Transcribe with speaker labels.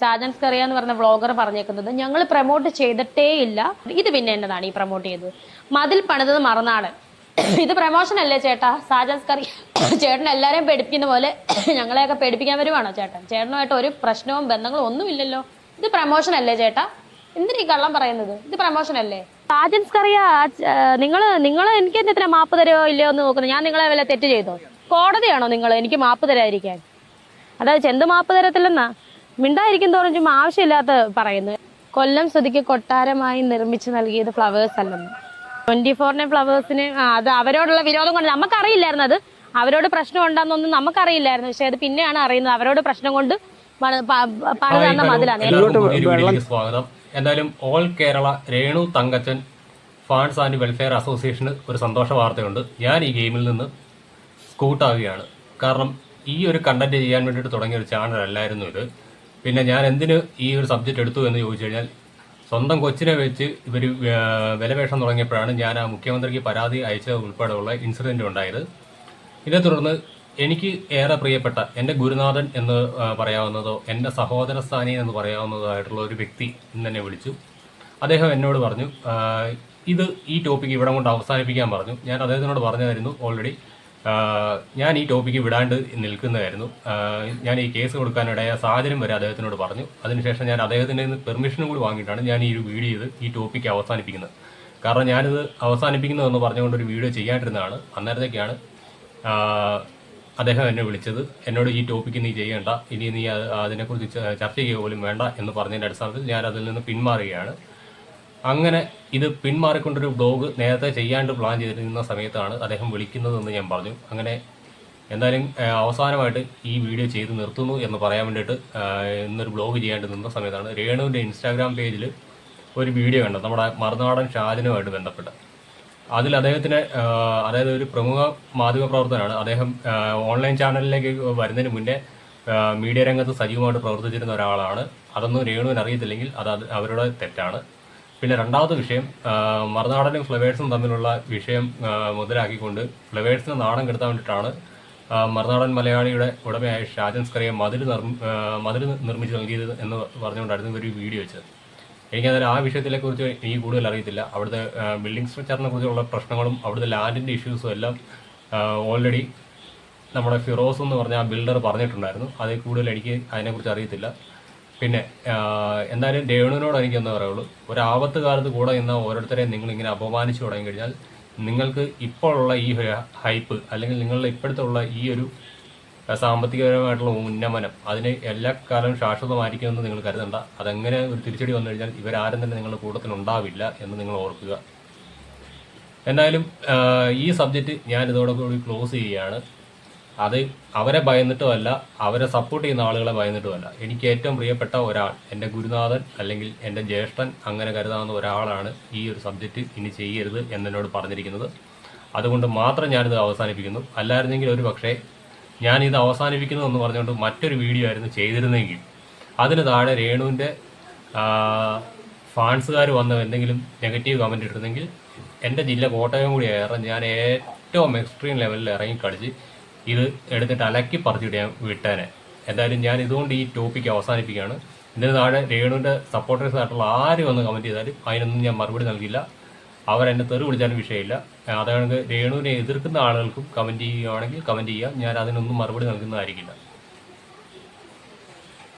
Speaker 1: സാജൻസ് കറിയ എന്ന് പറഞ്ഞ വ്ളോഗർ പറഞ്ഞേക്കുന്നത് ഞങ്ങൾ പ്രൊമോട്ട് ചെയ്തിട്ടേ ഇല്ല ഇത് പിന്നെ എന്നതാണ് ഈ പ്രൊമോട്ട് ചെയ്തത്? മതിൽ പണിതത് മറന്നാട് ഇത് പ്രൊമോഷൻ അല്ലേ ചേട്ടാ? സാജൻസ് കറി ചേട്ടൻ എല്ലാരെയും പേടിപ്പിക്കുന്ന പോലെ ഞങ്ങളെയൊക്കെ പേടിപ്പിക്കാൻ വരുവാണോ ചേട്ടൻ? ചേട്ടനുമായിട്ട് ഒരു പ്രശ്നവും ബന്ധങ്ങളും ഒന്നുമില്ലല്ലോ ഇത് പ്രൊമോഷൻ അല്ലേ ചേട്ടാ? എന്തിനീ കള്ളം പറയുന്നത്? ഇത് പ്രൊമോഷൻ അല്ലേ? സാജൻസ് കറിയ നിങ്ങൾ നിങ്ങൾ എനിക്ക് എന്തിനാ മാപ്പ് തരുമോ ഇല്ലയോ എന്ന് നോക്കുന്നത്? ഞാൻ നിങ്ങളെ വല്ല തെറ്റ് ചെയ്തോ? കോടതിയാണോ നിങ്ങൾ എനിക്ക് മാപ്പ് തരാതിരിക്കാൻ? അതായത് ചെന്ത് മാപ്പ് തരത്തില്ലെന്നാ? മിണ്ടായിരിക്കും തോറും ചുമ്മാ ആവശ്യമില്ലാത്ത പറയുന്നത് കൊല്ലം സ്തുതിക്ക് കൊട്ടാരമായി നിർമ്മിച്ചു നൽകിയത് ഫ്ലവേഴ്സ് അല്ലെന്ന്. ട്വന്റി ഫോറിനെ ഫ്ലവേഴ്സിന് അത് അവരോടുള്ള വിരോധം കൊണ്ട് നമുക്കറിയില്ലായിരുന്നു അത്. അവരോട് പ്രശ്നം ഉണ്ടാകുന്നൊന്നും നമുക്കറിയില്ലായിരുന്നു. പക്ഷെ അത് പിന്നെയാണ് അറിയുന്നത്. അവരോട് പ്രശ്നം കൊണ്ട് പണി പ- പണി മതിലാണ്.
Speaker 2: എല്ലാവർക്കും പുതിയൊരു വീഡിയോയിലേക്ക് സ്വാഗതം. എന്തായാലും all Kerala Renu Thankachan fans and welfare അസോസിയേഷന് ഒരു സന്തോഷ വാർത്തയുണ്ട്. ഞാൻ ഈ ഗെയിമിൽ നിന്ന് സ്കൂട്ടാവുകയാണ് കാരണം ഈ ഒരു കണ്ടന്റ് ചെയ്യാൻ വേണ്ടിയിട്ട് തുടങ്ങിയ ഒരു ചാനൽ അല്ലായിരുന്നു ഇത്. പിന്നെ ഞാൻ എന്തിന് ഈ ഒരു സബ്ജക്റ്റ് എടുത്തു എന്ന് ചോദിച്ചു കഴിഞ്ഞാൽ സ്വന്തം കൊച്ചിനെ വെച്ച് ഇവർ വിലവേഷം തുടങ്ങിയപ്പോഴാണ് ഞാൻ ആ മുഖ്യമന്ത്രിക്ക് പരാതി അയച്ചത് ഉൾപ്പെടെയുള്ള ഇൻസിഡന്റ് ഉണ്ടായത്. ഇതേ തുടർന്ന് എനിക്ക് ഏറെ പ്രിയപ്പെട്ട എന്റെ ഗുരുനാഥൻ എന്ന് പറയാവുന്നതോ എന്റെ സഹോദര സ്ഥാനി എന്ന് പറയാവുന്നതോ ആയിട്ടുള്ള ഒരു വ്യക്തി എന്നെ വിളിച്ചു. അദ്ദേഹം എന്നോട് പറഞ്ഞു ഇത് ഈ ടോപ്പിക്ക് ഇവിടെ കൊണ്ട് അവസാനിപ്പിക്കാൻ പറഞ്ഞു. ഞാൻ അദ്ദേഹത്തിനോട് പറഞ്ഞതായിരുന്നു ഓൾറെഡി ഞാൻ ഈ ടോപ്പിക്ക് വിടാണ്ട് നിൽക്കുന്നതായിരുന്നു. ഞാൻ ഈ കേസ് കൊടുക്കാനിടയ സാഹചര്യം വരെ അദ്ദേഹത്തിനോട് പറഞ്ഞു. അതിനുശേഷം ഞാൻ അദ്ദേഹത്തിന്റെ പെർമിഷനും കൂടി വാങ്ങിയിട്ടാണ് ഞാൻ ഈ ഒരു വീഡിയോ ചെയ്ത് ഈ ടോപ്പിക്ക് അവസാനിപ്പിക്കുന്നത്. കാരണം ഞാനിത് അവസാനിപ്പിക്കുന്നതെന്ന് പറഞ്ഞുകൊണ്ട് ഒരു വീഡിയോ ചെയ്യാണ്ടിരുന്നതാണ്. അന്നേരത്തേക്കാണ് അദ്ദേഹം എന്നെ വിളിച്ചത്. എന്നോട് ഈ ടോപ്പിക്ക് നീ ചെയ്യേണ്ട ഇനി നീ അതിനെക്കുറിച്ച് ചർച്ച ചെയ്യുക പോലും വേണ്ട എന്ന് പറഞ്ഞതിന്റെ അടിസ്ഥാനത്തിൽ ഞാൻ അതിൽ നിന്ന് പിന്മാറുകയാണ്. അങ്ങനെ ഇത് പിന്മാറിക്കൊണ്ടൊരു ബ്ലോഗ് നേരത്തെ ചെയ്യാണ്ട് പ്ലാൻ ചെയ്തിരുന്ന സമയത്താണ് അദ്ദേഹം വിളിക്കുന്നതെന്ന് ഞാൻ പറഞ്ഞു. അങ്ങനെ എന്തായാലും അവസാനമായിട്ട് ഈ വീഡിയോ ചെയ്ത് നിർത്തുന്നു എന്ന് പറയാൻ വേണ്ടിയിട്ട് ഇന്നൊരു ബ്ലോഗ് ചെയ്യാണ്ട് നിന്ന സമയത്താണ് രേണുവിന്റെ ഇൻസ്റ്റാഗ്രാം പേജിൽ ഒരു വീഡിയോ കണ്ടത്. നമ്മുടെ മറുനാടൻ ഷാജനുമായിട്ട് ബന്ധപ്പെട്ട്. അതിൽ അദ്ദേഹത്തിന് അതായത് ഒരു പ്രമുഖ മാധ്യമ പ്രവർത്തകനാണ്. അദ്ദേഹം ഓൺലൈൻ ചാനലിലേക്ക് വരുന്നതിന് മുന്നേ മീഡിയ രംഗത്ത് സജീവമായിട്ട് പ്രവർത്തിച്ചിരുന്ന ഒരാളാണ്. അതൊന്നും രേണുവിന് അറിയത്തില്ലെങ്കിൽ അത് അത് അവരുടെ തെറ്റാണ്. പിന്നെ രണ്ടാമത്തെ വിഷയം മറുനാടനും ഫ്ലവേഴ്സും തമ്മിലുള്ള വിഷയം മുതലാക്കിക്കൊണ്ട് ഫ്ലവേഴ്സിന് നാണം കെടുത്താൻ വേണ്ടിയിട്ടാണ് മറുനാടൻ മലയാളിയുടെ ഉടമയായ ഷാജൻ സ്കറിയെ മതിൽ മതിൽ നിർമ്മിച്ച് നൽകിയത് എന്ന് പറഞ്ഞുകൊണ്ടായിരുന്നു ഇവർ വീഡിയോ വെച്ചത്. എനിക്കതിൽ ആ വിഷയത്തിലെ കുറിച്ച് എനിക്ക് കൂടുതൽ അറിയത്തില്ല. അവിടുത്തെ ബിൽഡിംഗ് സ്ട്രക്ചറിനെ കുറിച്ചുള്ള പ്രശ്നങ്ങളും അവിടുത്തെ ലാൻഡിന്റെ ഇഷ്യൂസും എല്ലാം ഓൾറെഡി നമ്മുടെ ഫിറോസ് എന്ന് പറഞ്ഞ ആ ബിൽഡർ പറഞ്ഞിട്ടുണ്ടായിരുന്നു. അതിൽ കൂടുതൽ എനിക്ക് അതിനെക്കുറിച്ച് അറിയത്തില്ല. പിന്നെ എന്തായാലും രേണുവിനോട് എനിക്കൊന്നേ പറയുള്ളൂ. ഒരു കാലത്ത് കൂടെ നിന്ന ഓരോരുത്തരെയും നിങ്ങൾ ഇങ്ങനെ അപമാനിച്ചു തുടങ്ങി കഴിഞ്ഞാൽ നിങ്ങൾക്ക് ഇപ്പോഴുള്ള ഈ ഹൈപ്പ് അല്ലെങ്കിൽ നിങ്ങളുടെ ഇപ്പോഴത്തുള്ള ഈ ഒരു സാമ്പത്തികപരമായിട്ടുള്ള ഉന്നമനം അതിന് എല്ലാ കാലവും ശാശ്വതമായിരിക്കുമെന്ന് നിങ്ങൾ കരുതണ്ട. അതെങ്ങനെ ഒരു തിരിച്ചടി വന്നു കഴിഞ്ഞാൽ ഇവരാരും തന്നെ നിങ്ങളുടെ കൂട്ടത്തിൽ ഉണ്ടാവില്ല എന്ന് നിങ്ങൾ ഓർക്കുക. എന്തായാലും ഈ സബ്ജക്റ്റ് ഞാൻ ഇതോടെ കൂടി ക്ലോസ് ചെയ്യുകയാണ്. അത് അവരെ ഭയന്നിട്ടുമല്ല അവരെ സപ്പോർട്ട് ചെയ്യുന്ന ആളുകളെ ഭയന്നിട്ടുമല്ല. എനിക്ക് ഏറ്റവും പ്രിയപ്പെട്ട ഒരാൾ എന്റെ ഗുരുനാഥൻ അല്ലെങ്കിൽ എന്റെ ജ്യേഷ്ഠൻ അങ്ങനെ കരുതാവുന്ന ഒരാളാണ് ഈ ഒരു സബ്ജക്റ്റ് ഇനി ചെയ്യരുത് എന്നോട് പറഞ്ഞിരിക്കുന്നത്. അതുകൊണ്ട് മാത്രം ഞാനിത് അവസാനിപ്പിക്കുന്നു. അല്ലായിരുന്നെങ്കിൽ ഒരു പക്ഷേ ഞാനിത് അവസാനിപ്പിക്കുന്നു എന്ന് പറഞ്ഞുകൊണ്ട് മറ്റൊരു വീഡിയോ ആയിരുന്നു ചെയ്തിരുന്നെങ്കിൽ. അതിന് താഴെ രേണുവിന്റെ ഫാൻസുകാർ വന്ന എന്തെങ്കിലും നെഗറ്റീവ് കമന്റ് ഇട്ടിരുന്നെങ്കിൽ എന്റെ ജില്ല കോട്ടയം കൂടി ഏറെ ഞാൻ ഏറ്റവും എക്സ്ട്രീം ലെവലിൽ ഇറങ്ങി കളിച്ച് ഇത് എടുത്തിട്ട് അലക്കി പറിച്ചിട്ട് ഞാൻ വിട്ടേനെ എന്തായാലും ഞാൻ ഇതുകൊണ്ട് ഈ ടോപ്പിക്ക് അവസാനിപ്പിക്കുകയാണ്. ഇതിന് താഴെ രേണുവിന്റെ സപ്പോർട്ടേഴ്സ് ആയിട്ടുള്ള ആര് വന്ന് കമന്റ് ചെയ്താലും അതിനൊന്നും ഞാൻ മറുപടി നൽകില്ല. അവരെന്നെ തെറി വിളിച്ചാലും വിഷയമില്ല. അതായത് രേണുവിനെ എതിർക്കുന്ന ആളുകൾക്കും കമന്റ് ചെയ്യുകയാണെങ്കിൽ കമന്റ് ചെയ്യാം. ഞാൻ അതിനൊന്നും മറുപടി നൽകുന്നതായിരിക്കില്ല.